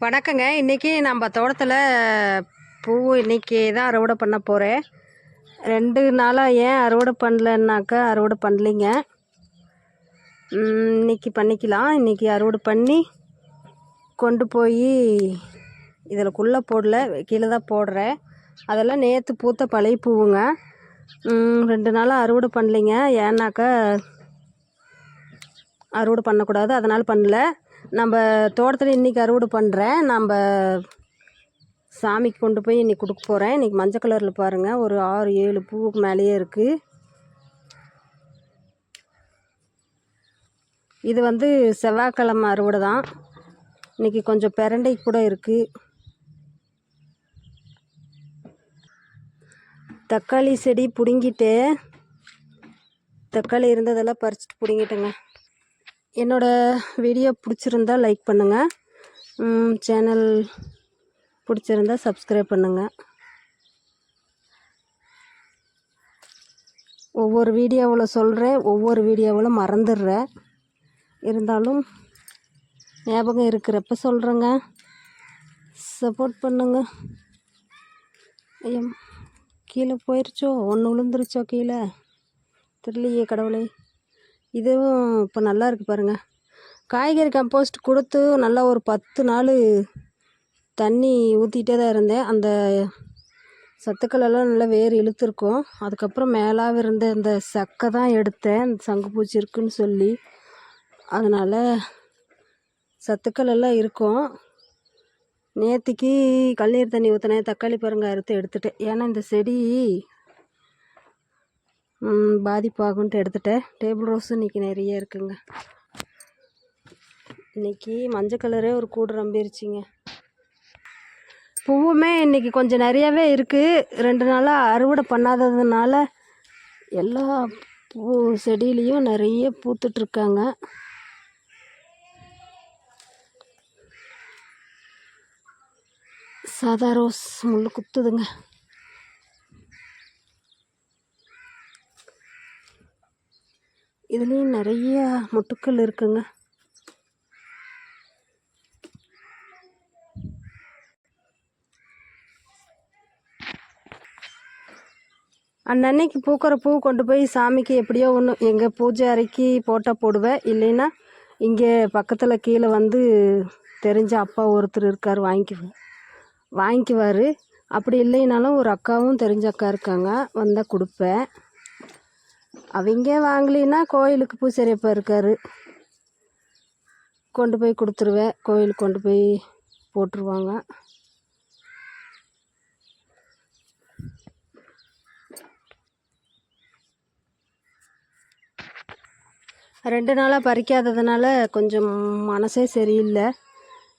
வணக்கங்க. இன்றைக்கி நம்ம தோட்டத்தில் பூ இன்றைக்கி தான் அறுவடை பண்ண போகிறேன் ரெண்டு நாளாக ஏன் அறுவடை பண்ணலன்னாக்கா அறுவடை பண்ணலிங்க. இன்றைக்கி பண்ணிக்கலாம். இன்றைக்கி அறுவடை பண்ணி கொண்டு போய் இதில் குள்ளே போடல கீழே தான் போடுறேன். அதெல்லாம் நேற்று பூத்த பழைய பூவுங்க. ரெண்டு நாளாக அறுவடை பண்ணலைங்க. ஏன்னாக்கா அறுவடை பண்ணக்கூடாது. அதனால் பண்ணல. நம்ம தோட்டத்தில் இன்றைக்கி அறுவடை பண்ணுறேன் நம்ம சாமிக்கு கொண்டு போய் இன்றைக்கி கொடுக்க போகிறேன் இன்றைக்கி மஞ்சள் கலரில் பாருங்கள் ஒரு ஆறு ஏழு பூவுக்கு மேலேயே இருக்குது இது வந்து செவ்வாய்க்கிழமை அறுவடை தான். இன்றைக்கி கொஞ்சம் பிரண்டை கூட இருக்குது தக்காளி செடி பிடுங்கிட்டு தக்காளி இருந்ததெல்லாம் பறிச்சுட்டு பிடுங்கிட்டேங்க. என்னோடய வீடியோ பிடிச்சிருந்தா லைக் பண்ணுங்கள் சேனல் பிடிச்சிருந்தா சப்ஸ்கிரைப் பண்ணுங்கள் ஒவ்வொரு வீடியோவில் சொல்கிறேன் ஒவ்வொரு வீடியோவில் மறந்துடுறேன். இருந்தாலும் ஞாபகம் இருக்கிறப்ப சொல்கிறேங்க சப்போர்ட் பண்ணுங்க. ஐயோ கீழே போயிடுச்சோ ஒன்று விழுந்துருச்சோ கீழே? தெரியலையே கடவுளே. இதுவும் இப்போ நல்லா இருக்குது பாருங்கள் காய்கறி கம்போஸ்ட் கொடுத்து நல்லா ஒரு பத்து நாள் தண்ணி ஊற்றிக்கிட்டே தான் இருந்தேன். அந்த சத்துக்கள் எல்லாம் நல்லா வேர் இழுத்துருக்கும். அதுக்கப்புறம் மேலாக இருந்த இந்த சக்கை தான் எடுத்தேன். இந்த சங்குப்பூச்சி இருக்குன்னு சொல்லி. அதனால் சத்துக்கள் எல்லாம் இருக்கும். நேற்றுக்கு கல்லீர் தண்ணி ஊற்றினேன் தக்காளி பருங்க அறுத்து எடுத்துட்டேன். ஏன்னா இந்த செடி பாதிப்பாகும்ட்டு எடுத்துட்டேன். டேபிள் ரோஸும் இன்றைக்கி நிறைய இருக்குங்க. இன்றைக்கி மஞ்சள் கலரே ஒரு கூடு நம்பிருச்சுங்க பூவுமே இன்றைக்கி கொஞ்சம் நிறையாவே இருக்குது ரெண்டு நாளாக அறுவடை பண்ணாததுனால எல்லா பூ செடியிலையும் நிறைய பூத்துட்ருக்காங்க. சாதா ரோஸ் முள்ளு குத்துதுங்க. இதுலேயும் நிறைய முட்டுக்கள் இருக்குங்க. அன்னன்னைக்கு பூக்கிற பூ கொண்டு போய் சாமிக்கு எப்படியோ ஒன்று எங்கள் பூஜை அறைக்கு போட்டால் போடுவேன் இல்லைன்னா இங்கே பக்கத்தில் கீழே வந்து தெரிஞ்ச அப்பா ஒருத்தர் இருக்கார் வாங்கிக்குவேன் வாங்கிக்குவார். அப்படி இல்லைனாலும் ஒரு அக்காவும் தெரிஞ்ச அக்கா இருக்காங்க வந்தால் கொடுப்பேன் அவங்க வாங்கலின்னா கோயிலுக்கு பூசரியப்பா இருக்கார். கொண்டு போய் கொடுத்துருவேன். கோயிலுக்கு கொண்டு போய் போட்டுருவாங்க. ரெண்டு நாளாக பறிக்காததுனால கொஞ்சம் மனசே சரியில்லை.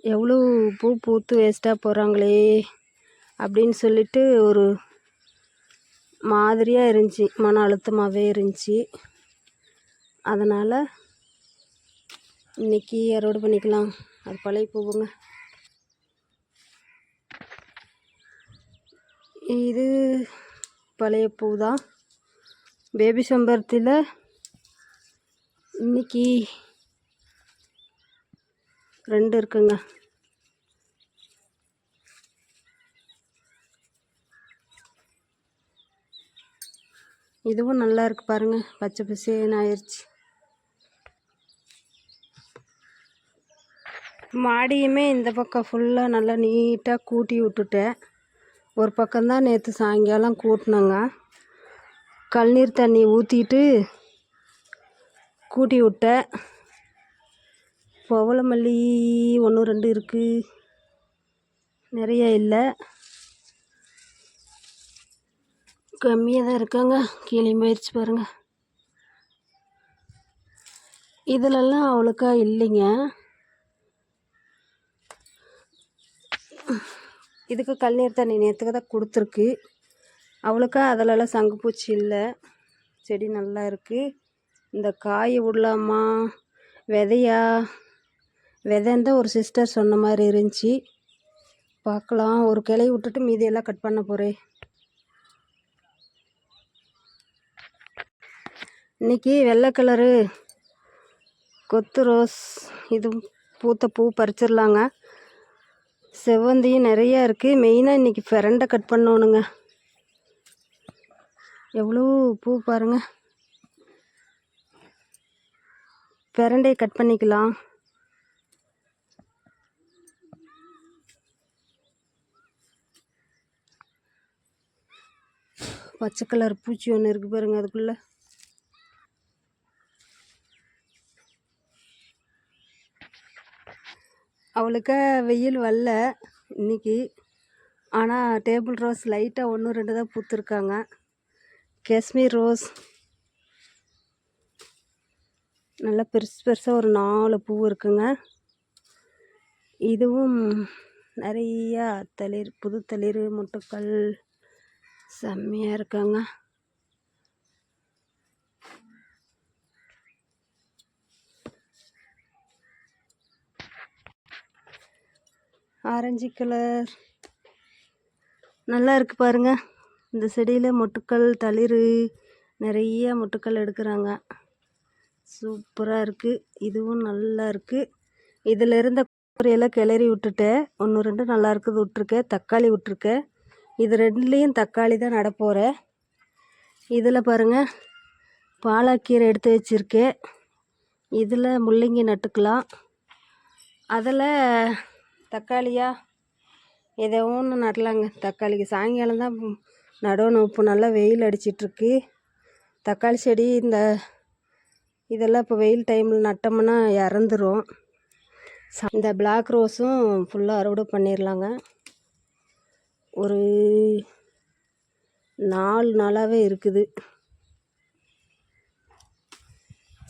எவ்வளோ பூ பூத்து வேஸ்ட்டாக போகிறாங்களே அப்படின்னு சொல்லிட்டு ஒரு மாதிரியாக இருந்துச்சு மன அழுத்தமாகவே இருந்துச்சு. அதனால் இன்னைக்கு அறுவடை பண்ணிக்கலாம். அது பழைய பூவுங்க. இது பழைய பூ தான் பேபி செம்பருத்தியில் இன்னைக்கு ரெண்டு இருக்குங்க. இதுவும் நல்லா இருக்குது பாருங்கள் பச்சை பசேன்னு ஆயிடுச்சு மாடியுமே இந்த பக்கம் ஃபுல்லாக நல்லா நீட்டாக கூட்டி விட்டுட்டேன். ஒரு பக்கம்தான் நேற்று சாயங்காலம் கூட்டினோங்க. கழுநீர் தண்ணி ஊற்றிட்டு கூட்டி விட்டேன். பவளமல்லி ஒன்று ரெண்டு இருக்குது நிறைய இல்லை. கம்மியாக தான் இருக்காங்க. கீழே போயிடுச்சு பாருங்க. இதிலெல்லாம் அவ்வளோக்கா இல்லைங்க. இதுக்கு கல்நீர் தண்ணி நேற்றுக்கு தான் கொடுத்துருக்கு. அவ்வளோக்கா அதிலெல்லாம் சங்குப்பூச்சி இல்லை. செடி நல்லா இருக்குது இந்த காய் விடலாமா? விதையா? விதைன்னு ஒரு சிஸ்டர் சொன்ன மாதிரி இருந்துச்சு. பார்க்கலாம். ஒரு கிளை விட்டுட்டு மீதியெல்லாம் கட் பண்ண போகிறேன் இன்றைக்கி வெள்ளை கலரு கொத்து ரோஸ் இது பூத்த பூ பறிச்சிடலாங்க. செவ்வந்தியும் நிறையா இருக்குது மெயினாக இன்றைக்கி ஃபிரண்டை கட் பண்ணணுங்க. எவ்வளோ பூ பாருங்க. பிரண்டையை கட் பண்ணிக்கலாம். பச்சை கலர் பூச்சி ஒன்று இருக்குது பாருங்கள் அதுக்குள்ளே. அவளுக்கு வெயில் வரல இன்னைக்கு. ஆனால் டேபிள் ரோஸ் லைட்டாக ஒன்று ரெண்டு தான் பூத்துருக்காங்க. காஷ்மீர் ரோஸ் நல்லா பெருசு பெருசாக ஒரு நாலு பூ இருக்குங்க. இதுவும் நிறையா தளிர் புது தளிர் முட்டுக்கள் செம்மையாக இருக்காங்க. Orange colour. நல்லா இருக்குது பாருங்க. இந்த செடியில் மொட்டுக்கள் தளிர் நிறைய மொட்டுக்கள் எடுக்கிறாங்க. சூப்பராக இருக்குது இதுவும் நல்லா இருக்குது இதில் இருந்த குறையெல்லாம் கிளறி விட்டுட்டேன் ஒன்று ரெண்டு நல்லா இருக்குது விட்ருக்கேன் தக்காளி விட்ருக்கேன் இது ரெண்டுலேயும் தக்காளி தான் நடப்போகிறேன் இதில் பாருங்கள் பாலாக்கீரை எடுத்து வச்சுருக்கேன். இதில் முள்ளங்கி நட்டுக்கலாம். அதில் தக்காளியா? ஏதோ ஒன்று நடலாங்க. தக்காளிக்கு சாயங்காலம் தான் நடணும். இப்போ நல்லா வெயில் அடிச்சிட்ருக்கு. தக்காளி செடி இந்த இதெல்லாம் இப்போ வெயில் டைமில் நட்டோம்னா இறந்துரும். இந்த பிளாக் ரோஸும் ஃபுல்லாக அறுவடை பண்ணிடலாங்க ஒரு நாலு நாளாகவே இருக்குது.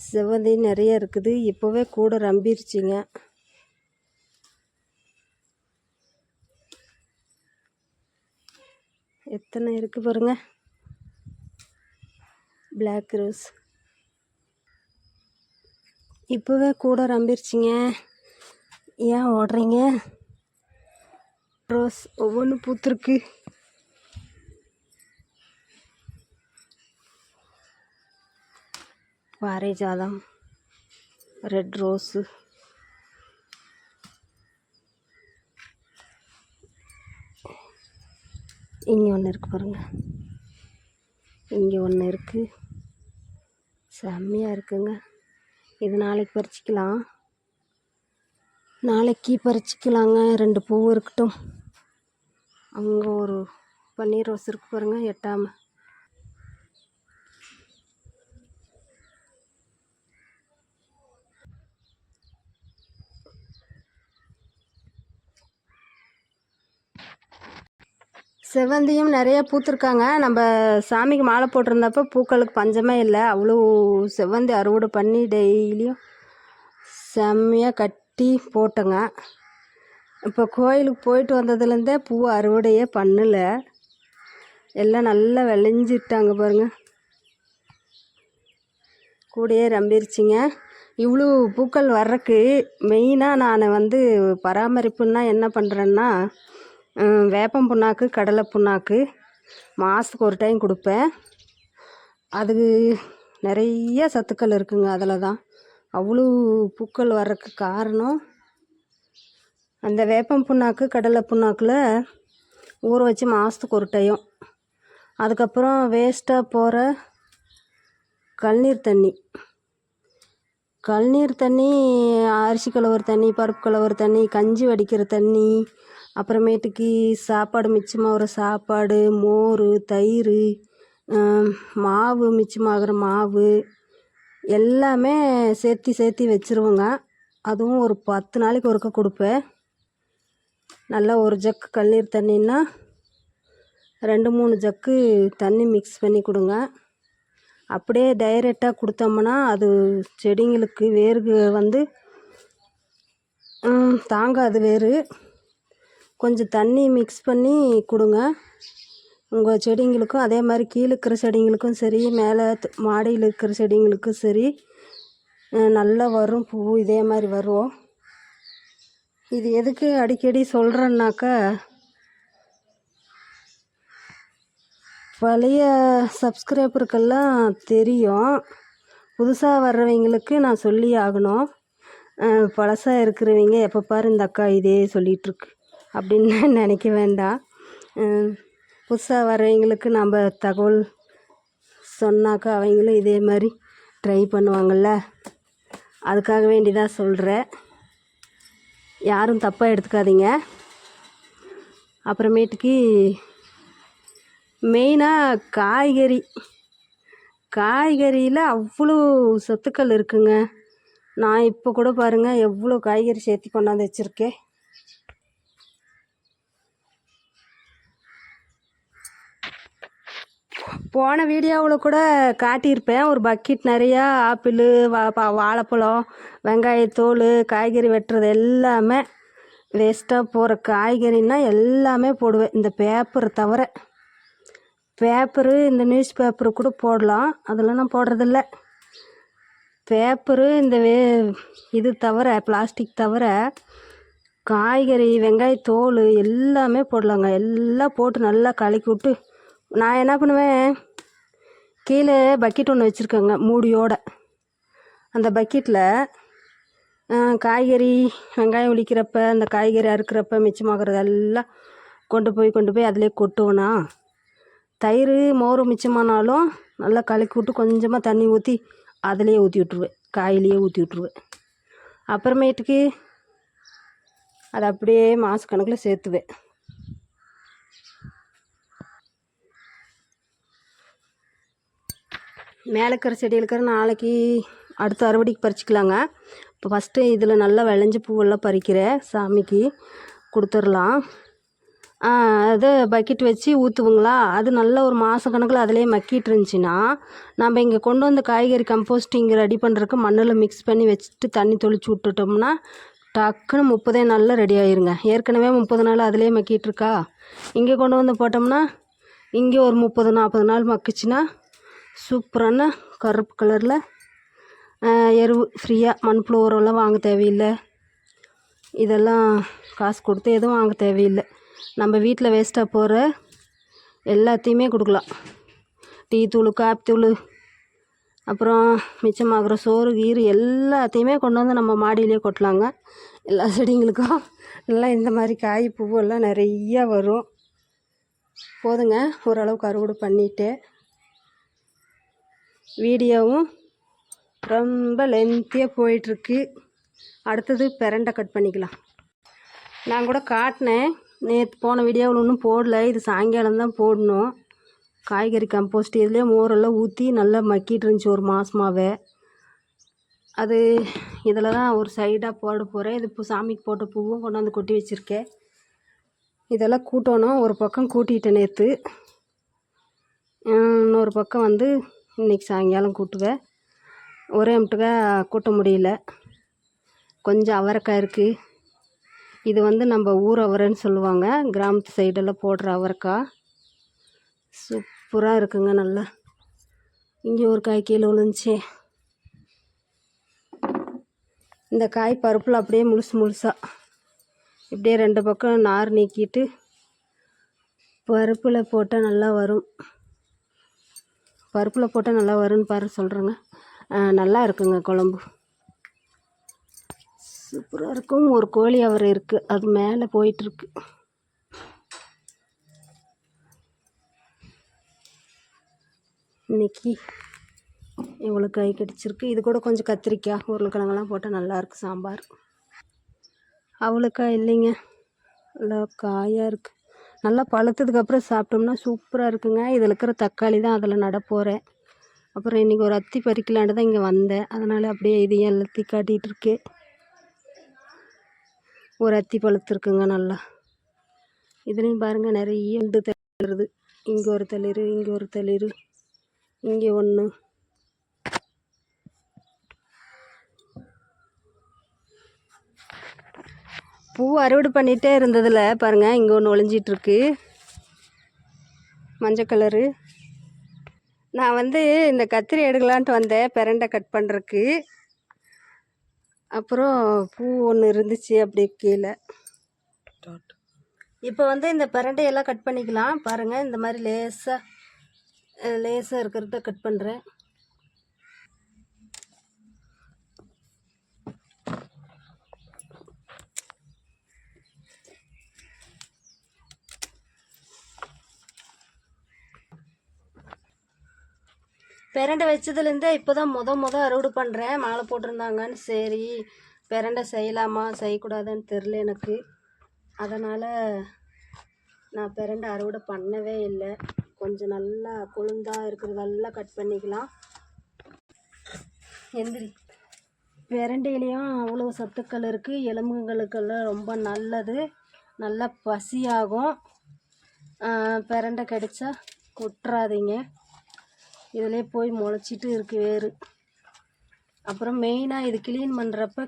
செவ்வந்தி நிறைய இருக்குது. இப்போவே கூட ரம்பிருச்சுங்க. எத்தனை இருக்குது பாருங்க. பிளாக் ரோஸ் இப்போவே கூட ரம்பிருச்சிங்க. ஏன் ஓடுறீங்க? ரோஸ் ஒவ்வொன்றும் பூத்துருக்கு. பாரிஜாதம் ரெட் ரோஸு இங்கே ஒன்று இருக்குது பாருங்கள் இங்கே ஒன்று இருக்குது செம்மையாக இருக்குங்க. இது நாளைக்கு பறிச்சிக்கலாம். நாளைக்கு பறிச்சிக்கலாங்க. ரெண்டு பூ இருக்கட்டும். அங்கே ஒரு பன்னீர் ரோஸ் இருக்குது பாருங்கள் எட்டாமல் செவ்வந்தியும் நிறைய பூத்திருக்காங்க. நம்ம சாமிக்கு மாலை போட்டிருந்தப்ப பூக்களுக்கு பஞ்சமே இல்லை. அவ்வளோ செவ்வந்தி அறுவடை பண்ணி டெய்லியும் செம்மையாக கட்டி போட்டோங்க. இப்போ கோயிலுக்கு போயிட்டு வந்ததுலேருந்தே பூ அறுவடையே பண்ணலை. எல்லாம் நல்லா விளைஞ்சிட்டாங்க பாருங்கள் கூடையே ரம்பிருச்சிங்க. இவ்வளோ பூக்கள் வர்றதுக்கு மெயினாக நான் வந்து பராமரிப்புன்னா என்ன பண்ணுறேன்னா வேப்பம் புண்ணாக்கு கடலை புண்ணாக்கு. மாதத்துக்கு ஒரு டைம் கொடுப்பேன். அது நிறைய சத்துக்கள் இருக்குங்க அதில் தான் அவ்வளோ பூக்கள் வர்றதுக்கு காரணம் அந்த வேப்பம் புண்ணாக்கு கடலை புண்ணாக்கில் ஊற வச்சு மாதத்துக்கு ஒரு டைம் அதுக்கப்புறம் வேஸ்ட்டாக போகிற கல்நீர் தண்ணி. கல்நீர் தண்ணி அரிசி கழுவுற தண்ணி பருப்பு கழுவுற தண்ணி கஞ்சி வடிக்கிற தண்ணி அப்புறமேட்டுக்கு சாப்பாடு மிச்சமாகிற சாப்பாடு மோர் தயிர் மாவு மிச்சமாகிற மாவு எல்லாமே சேர்த்தி சேர்த்தி வச்சுருவோங்க. அதுவும் ஒரு பத்து நாளைக்கு ஒருக்க கொடுப்பேன். நல்லா ஒரு ஜக்கு கழுநீர் தண்ணின்னா ரெண்டு மூணு ஜக்கு தண்ணி மிக்ஸ் பண்ணி கொடுங்க. அப்படியே டைரெக்டாக கொடுத்தோம்னா அது செடிங்களுக்கு வேருக்கு வந்து தாங்காது வேர் கொஞ்சம் தண்ணி மிக்ஸ் பண்ணி கொடுங்க. உங்கள் செடிங்களுக்கும் அதே மாதிரி கீழே இருக்கிற செடிங்களுக்கும் சரி மேலே மாடியில் இருக்கிற செடிங்களுக்கும் சரி நல்லா வரும் பூ. இதே மாதிரி வரும் இது எதுக்கு அடிக்கடி சொல்கிறேன்னாக்கா பழைய சப்ஸ்கிரைபருக்கெல்லாம் தெரியும். புதுசாக வர்றவங்களுக்கு நான் சொல்லி ஆகணும். பழசாக இருக்கிறவங்க எப்போ பாரு இந்த அக்கா இதே சொல்லிகிட்ருக்கு அப்படின்னு நினைக்க வேண்டாம். புதுசாக வர்றவங்களுக்கு நம்ம தகவல் சொன்னாக்கா அவங்களும் இதே மாதிரி ட்ரை பண்ணுவாங்கள்ல அதுக்காக வேண்டி தான் சொல்கிறேன் யாரும் தப்பாக எடுத்துக்காதீங்க. அப்புறமேட்டுக்கு மெயினாக காய்கறி. காய்கறியில் அவ்வளோ சத்துக்கள் இருக்குங்க. நான் இப்போ கூட பாருங்கள் எவ்வளோ காய்கறி சேர்த்து கொண்டாந்து வச்சுருக்கேன். போன வீடியோவில் கூட காட்டியிருப்பேன். ஒரு பக்கெட் நிறையா ஆப்பிள் வா பா- வாழைப்பழம் வெங்காயத்தோல் காய்கறி வெட்டுறது எல்லாமே வேஸ்ட்டாக போகிற காய்கறின்னா எல்லாமே போடுவேன். இந்த பேப்பரை தவிர பேப்பரு இந்த நியூஸ் பேப்பரு கூட போடலாம். அதெல்லாம் நான் போடுறதில்ல. பேப்பரு இந்த வே இது தவிர பிளாஸ்டிக் தவிர காய்கறி வெங்காயத்தோல் எல்லாமே போடலாங்க. எல்லாம் போட்டு நல்லா கலக்கி விட்டு நான் என்ன பண்ணுவேன்? கீழே பக்கெட் ஒன்று வச்சுருக்கேங்க மூடியோட. அந்த பக்கெட்டில் காய்கறி வெங்காயம் உளிக்கிறப்ப அந்த காய்கறி அறுக்கிறப்ப மிச்சமாகிறது எல்லாம் கொண்டு போய் கொண்டு போய் அதிலே கொட்டுவேனா தயிர் மோர் மிச்சமானாலும் நல்லா கலக்கி விட்டு கொஞ்சமாக தண்ணி ஊற்றி அதிலேயே ஊற்றி விட்ருவேன் காயிலேயே ஊற்றி விட்ருவேன் அப்புறமேட்டுக்கு அதை அப்படியே மாதக்கணக்கில் சேர்த்துவேன். மேலே இருக்கிற செடி இருக்கிற நாளைக்கு அடுத்த அறுவடைக்கு பறிச்சிக்கலாங்க. இப்போ ஃபஸ்ட்டு இதில் நல்லா விளைஞ்ச பூவெல்லாம் பறிக்கிறேன் சாமிக்கு கொடுத்துர்லாம் அது பக்கெட் வச்சு ஊற்றுவோங்களா? அது நல்ல ஒரு மாத கணக்கில் அதிலே மக்கிட்டு இருந்துச்சுன்னா நம்ம இங்கே கொண்டு வந்த காய்கறி கம்போஸ்டிங் ரெடி பண்ணுறதுக்கு மண்ணில் மிக்ஸ் பண்ணி வச்சுட்டு தண்ணி தொளிச்சு விட்டுட்டோம்னா டக்குன்னு முப்பதே நாளில் ரெடி ஆயிருங்க. ஏற்கனவே முப்பது நாள் அதிலே மக்கிட்டு இருக்கா? இங்கே கொண்டு வந்து போட்டோம்னா இங்கே ஒரு முப்பது நாற்பது நாள் மக்கிச்சுன்னா சூப்பரான கருப்பு கலரில் எருவு ஃப்ரீயாக மண்புழு உரம்லாம் வாங்க தேவையில்லை. இதெல்லாம் காசு கொடுத்து எதுவும் வாங்க தேவையில்லை. நம்ம வீட்டில் வேஸ்ட்டாக போகிற எல்லாத்தையுமே கொடுக்கலாம். டீ தூள் காப்பி தூள் அப்புறம் மிச்சமாகிற சோறு கீறு எல்லாத்தையுமே கொண்டு வந்து நம்ம மாடியிலே கொட்டலாங்க. எல்லா செடிங்களுக்கும் நல்லா இந்த மாதிரி காய் பூவெல்லாம் நிறையா வரும். போதுங்க ஓரளவுக்கு அறுவடை பண்ணிவிட்டு வீடியோவும் ரொம்ப லென்த்தியாக போயிட்டுருக்கு. அடுத்தது பிரண்டை கட் பண்ணிக்கலாம். நான் கூட காட்டினேன். நேற்று போன வீடியோவில் ஒன்றும் போடல. இது சாயங்காலம் தான் போடணும். காய்கறி கம்போஸ்ட் இதுலேயே மோரெல்லாம் ஊற்றி நல்லா மக்கிட்டு இருந்துச்சு ஒரு மாதமாகவே அது இதில் தான் ஒரு சைடாக போட போகிறேன் இது இப்போ சாமிக்கு போட்ட பூவும் கொண்டாந்து கொட்டி வச்சுருக்கேன். இதெல்லாம் கூட்டணும். ஒரு பக்கம் கூட்டிகிட்டேன் நேற்று இன்னொரு பக்கம் வந்து இன்றைக்கி சாயங்காலம் கூட்டுவேன். ஒரே முட்டுக்கா கூட்ட முடியல. கொஞ்சம் அவரைக்காய் இருக்குது இது வந்து நம்ம ஊர் அவரைன்னு சொல்லுவாங்க. கிராமத்து சைடெல்லாம் போடுற அவரைக்காய். சூப்பராக இருக்குங்க நல்லா. இங்கே ஒரு காய் கீழே விழுந்துச்சு. இந்த காய் பருப்பில் அப்படியே முழுசு முழுசாக இப்படியே ரெண்டு பக்கம் நார் நீக்கிட்டு பருப்பில் போட்டால் நல்லா வரும். பருப்பில் போட்டால் நல்லா வரும்னு பாரு சொல்கிறேங்க நல்லா இருக்குங்க குழம்பு. சூப்பராக இருக்கும். ஒரு கோழி அவரை இருக்குது அது மேலே போயிட்டுருக்கு. இன்னைக்கு இவ்வளோ காய் கிடச்சிருக்கு. இது கூட கொஞ்சம் கத்திரிக்காய் உருளைக்கிழங்கெல்லாம் போட்டால் நல்லாயிருக்கு சாம்பார். அவ்வளோக்காய் இல்லைங்க. நல்லா காயாக இருக்குது நல்லா பழுத்ததுக்கப்புறம் சாப்பிட்டோம்னா சூப்பராக இருக்குங்க. இதில் இருக்கிற தக்காளி தான் அதில் நட போகிறேன் அப்புறம் இன்றைக்கி ஒரு அத்தி பறிக்கலான்ட்டு தான் இங்கே வந்தேன். அதனால் அப்படியே இதையும் எல்லாத்தையும் காட்டிகிட்டு ஒரு அத்தி பழுத்துருக்குங்க நல்லா. இதுலேயும் பாருங்கள் நிறைய உண்டு தளிருது இங்கே ஒரு தளிர் இங்கே ஒரு தளிர் இங்கே ஒன்று பூ அறுவடை பண்ணிகிட்டே இருந்ததில் பாருங்கள் இங்கே ஒன்று ஒளிஞ்சிட்ருக்கு. மஞ்சள் கலரு. நான் வந்து இந்த கத்திரி எடுக்கலான்ட்டு வந்தேன் பிரண்டை கட் பண்ணுறக்கு அப்புறம் பூ ஒன்று இருந்துச்சு அப்படியே கீழே. இப்போ வந்து இந்த பிரண்டையெல்லாம் கட் பண்ணிக்கலாம். பாருங்கள் இந்த மாதிரி லேசாக லேசாக இருக்கிறத கட் பண்ணுறேன் பிரண்டை வச்சதுலேருந்தே இப்போ தான் முத முத அறுவடை பண்ணுறேன் மாலை போட்டிருந்தாங்கன்னு சரி பிரண்டை செய்யலாமா செய்யக்கூடாதுன்னு தெரில எனக்கு. அதனால் நான் பிரண்டை அறுவடை பண்ணவே இல்லை. கொஞ்சம் நல்லா கொழுந்தாக இருக்கிறதெல்லாம் கட் பண்ணிக்கலாம். எந்திரி. பிரண்டையிலையும் அவ்வளோ சத்துக்கள் இருக்குது எலும்புகளுக்கெல்லாம் ரொம்ப நல்லது. நல்லா பசியாகும். பிரண்டை கிடைச்சா விட்றாதீங்க இதிலே போய் முளைச்சிட்டு இருக்கு வேறு. அப்புறம் மெயினாக இது க்ளீன் பண்ணுறப்ப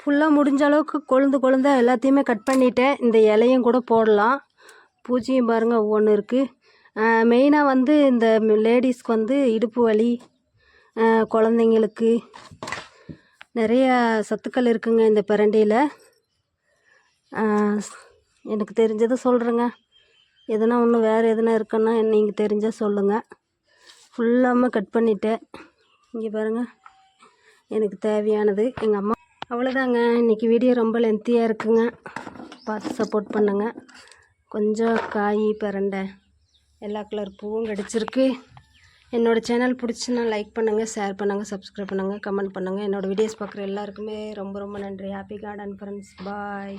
ஃபுல்லாக முடிஞ்ச அளவுக்கு கொழுந்து கொழுந்தா எல்லாத்தையுமே கட் பண்ணிட்டேன். இந்த இலையும் கூட போடலாம். பூச்சியும் பாருங்கள் ஒவ்வொன்று இருக்குது மெயினாக வந்து இந்த லேடிஸ்க்கு வந்து இடுப்பு வலி குழந்தைங்களுக்கு நிறைய சத்துக்கள் இருக்குங்க இந்த பிரண்டியில். எனக்கு தெரிஞ்சதை சொல்கிறேங்க எதுனா ஒன்று வேறு எதுனா இருக்குன்னா நீங்கள் தெரிஞ்சால் சொல்லுங்கள் ஃபுல்லாமல் கட் பண்ணிட்டேன். இங்கே பாருங்கள் எனக்கு தேவையானது எங்கள் அம்மா. அவ்வளோதாங்க இன்றைக்கி வீடியோ ரொம்ப லென்த்தியாக இருக்குங்க. பார்த்து சப்போர்ட் பண்ணுங்க. கொஞ்சம் காய் பிரண்டை எல்லா கலர் பூவும் கிடச்சிருக்கு. என்னோடய சேனல் பிடிச்சுன்னா லைக் பண்ணுங்கள் ஷேர் பண்ணுங்கள் சப்ஸ்கிரைப் பண்ணுங்கள் கமெண்ட் பண்ணுங்கள் என்னோடய வீடியோஸ் பார்க்குற எல்லாருக்குமே ரொம்ப ரொம்ப நன்றி. Happy garden friends bye